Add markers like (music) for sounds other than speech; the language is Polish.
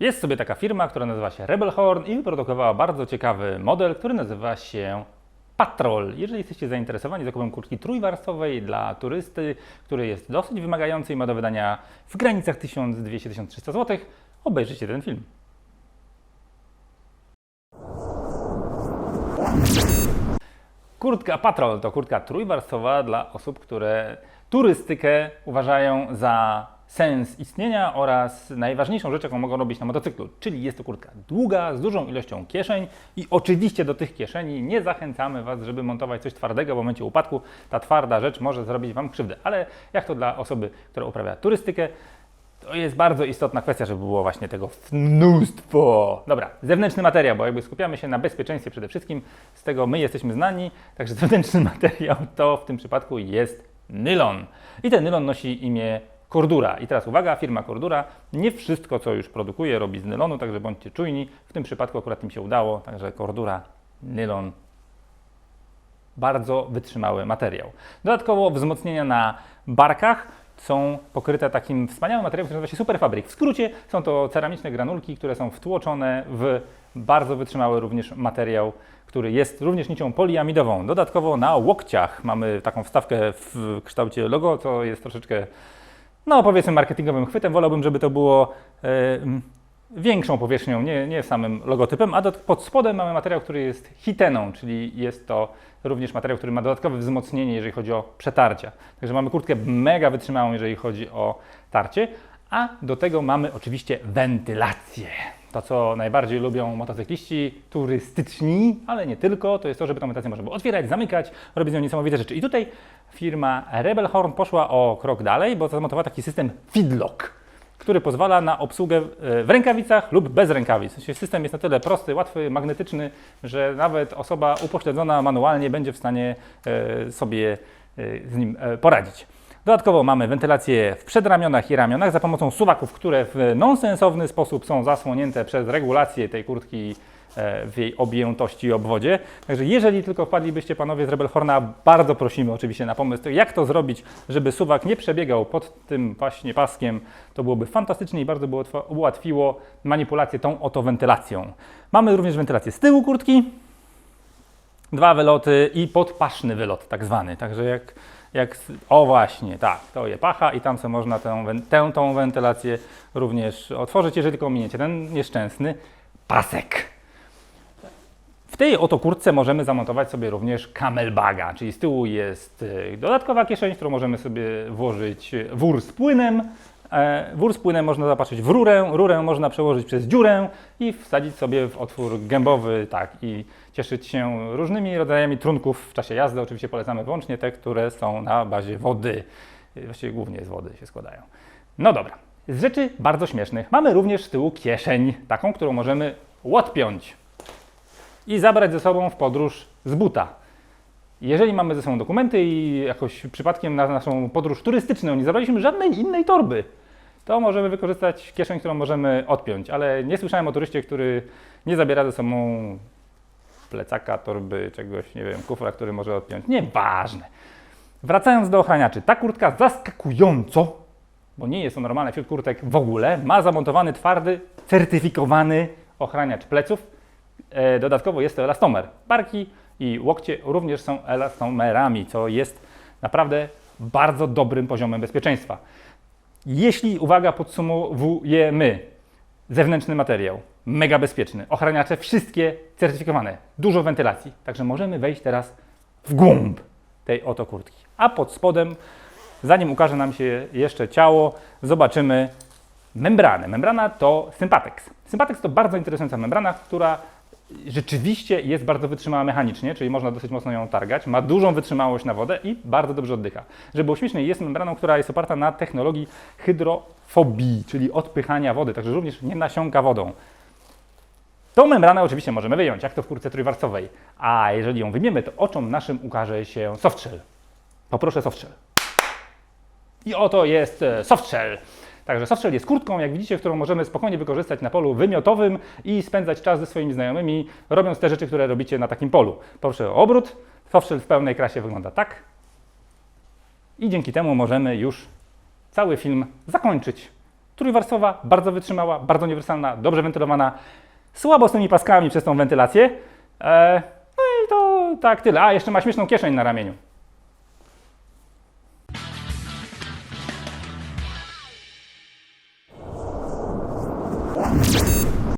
Jest sobie taka firma, która nazywa się Rebelhorn i wyprodukowała bardzo ciekawy model, który nazywa się Patrol. Jeżeli jesteście zainteresowani zakupem kurtki trójwarstwowej dla turysty, który jest dosyć wymagający i ma do wydania w granicach 1200-1300 zł, obejrzyjcie ten film. Kurtka Patrol to kurtka trójwarstwowa dla osób, które turystykę uważają za sens istnienia oraz najważniejszą rzecz, jaką mogą robić na motocyklu. Czyli jest to kurtka długa, z dużą ilością kieszeń i oczywiście do tych kieszeni nie zachęcamy Was, żeby montować coś twardego w momencie upadku. Ta twarda rzecz może zrobić Wam krzywdę, ale jak to dla osoby, która uprawia turystykę, to jest bardzo istotna kwestia, żeby było właśnie tego mnóstwo. Dobra, zewnętrzny materiał, bo jakby skupiamy się na bezpieczeństwie przede wszystkim, z tego my jesteśmy znani, także (laughs) zewnętrzny materiał to w tym przypadku jest nylon. I ten nylon nosi imię Cordura. I teraz uwaga, firma Cordura nie wszystko, co już produkuje, robi z nylonu, także bądźcie czujni. W tym przypadku akurat im się udało, także Cordura, nylon, bardzo wytrzymały materiał. Dodatkowo wzmocnienia na barkach są pokryte takim wspaniałym materiałem, który nazywa się Superfabrik. W skrócie są to ceramiczne granulki, które są wtłoczone w bardzo wytrzymały również materiał, który jest również nicią poliamidową. Dodatkowo na łokciach mamy taką wstawkę w kształcie logo, co jest troszeczkę, no powiedzmy, marketingowym chwytem. Wolałbym, żeby to było większą powierzchnią, nie, nie samym logotypem, a do, pod spodem mamy materiał, który jest hiteną, czyli jest to również materiał, który ma dodatkowe wzmocnienie, jeżeli chodzi o przetarcia. Także mamy kurtkę mega wytrzymałą, jeżeli chodzi o tarcie, a do tego mamy oczywiście wentylację. To, co najbardziej lubią motocykliści turystyczni, ale nie tylko, to jest to, żeby tę wentylację można było otwierać, zamykać, robić z nią niesamowite rzeczy. I tutaj firma Rebelhorn poszła o krok dalej, bo zamontowała taki system feedlock który pozwala na obsługę e, w rękawicach lub bez rękawic. System jest na tyle prosty, łatwy, magnetyczny, że nawet osoba upośledzona manualnie będzie w stanie e, sobie e, z nim poradzić. Dodatkowo mamy wentylację w przedramionach i ramionach za pomocą suwaków, które w nonsensowny sposób są zasłonięte przez regulację tej kurtki w jej objętości i obwodzie. Także jeżeli tylko wpadlibyście panowie z Rebelhorna, bardzo prosimy oczywiście na pomysł, jak to zrobić, żeby suwak nie przebiegał pod tym właśnie paskiem, to byłoby fantastycznie i bardzo by ułatwiło manipulację tą oto wentylacją. Mamy również wentylację z tyłu kurtki, dwa wyloty i podpaszny wylot tak zwany. Także jak, jak o właśnie, tak, to je pacha i tam sobie można tę, tę tą wentylację również otworzyć, jeżeli tylko ominiecie ten nieszczęsny pasek. W tej oto kurtce możemy zamontować sobie również camelbaga, czyli z tyłu jest y, dodatkowa kieszeń, w którą możemy sobie włożyć wór z płynem. E, wór z płynem można zapatrzyć w rurę, rurę można przełożyć przez dziurę i wsadzić sobie w otwór gębowy, tak, i cieszyć się różnymi rodzajami trunków w czasie jazdy. Oczywiście polecamy wyłącznie te, które są na bazie wody. Właściwie głównie z wody się składają. No dobra. Z rzeczy bardzo śmiesznych mamy również z tyłu kieszeń, taką, którą możemy odpiąć i zabrać ze sobą w podróż z buta. Jeżeli mamy ze sobą dokumenty i jakoś przypadkiem na naszą podróż turystyczną nie zabraliśmy żadnej innej torby, to możemy wykorzystać kieszeń, którą możemy odpiąć. Ale nie słyszałem o turyście, który nie zabiera ze sobą plecaka, torby, czegoś, nie wiem, kufra, który może odpiąć. Nieważne. Wracając do ochraniaczy. Ta kurtka zaskakująco, bo nie jest to normalne wśród kurtek w ogóle, ma zamontowany twardy, certyfikowany ochraniacz pleców E, dodatkowo jest to elastomer. Barki i łokcie również są elastomerami, co jest naprawdę bardzo dobrym poziomem bezpieczeństwa. Jeśli, uwaga, podsumowujemy, zewnętrzny materiał, mega bezpieczny, ochraniacze wszystkie certyfikowane, dużo wentylacji, także możemy wejść teraz w głąb tej oto kurtki. A pod spodem, zanim ukaże nam się jeszcze ciało, zobaczymy membranę. Membrana to Sympatex. Sympatex to bardzo interesująca membrana, która rzeczywiście jest bardzo wytrzymała mechanicznie, czyli można dosyć mocno ją targać, ma dużą wytrzymałość na wodę i bardzo dobrze oddycha. Żeby było śmiesznie, jest membraną, która jest oparta na technologii hydrofobii, czyli odpychania wody, także również nie nasiąka wodą. Tą membranę oczywiście możemy wyjąć, jak to w kurce trójwarstwowej, a jeżeli ją wyjmiemy, to oczom naszym ukaże się softshell. Poproszę softshell. I oto jest e, softshell. Także softshell jest kurtką, jak widzicie, którą możemy spokojnie wykorzystać na polu wymiotowym i spędzać czas ze swoimi znajomymi, robiąc te rzeczy, które robicie na takim polu. Proszę o obrót. Softshell w pełnej krasie wygląda tak. I dzięki temu możemy już cały film zakończyć trójwarstwowa, bardzo wytrzymała, bardzo uniwersalna, dobrze wentylowana, słabo z tymi paskami przez tą wentylację. E, no i to tak tyle. A, jeszcze ma śmieszną kieszeń na ramieniu.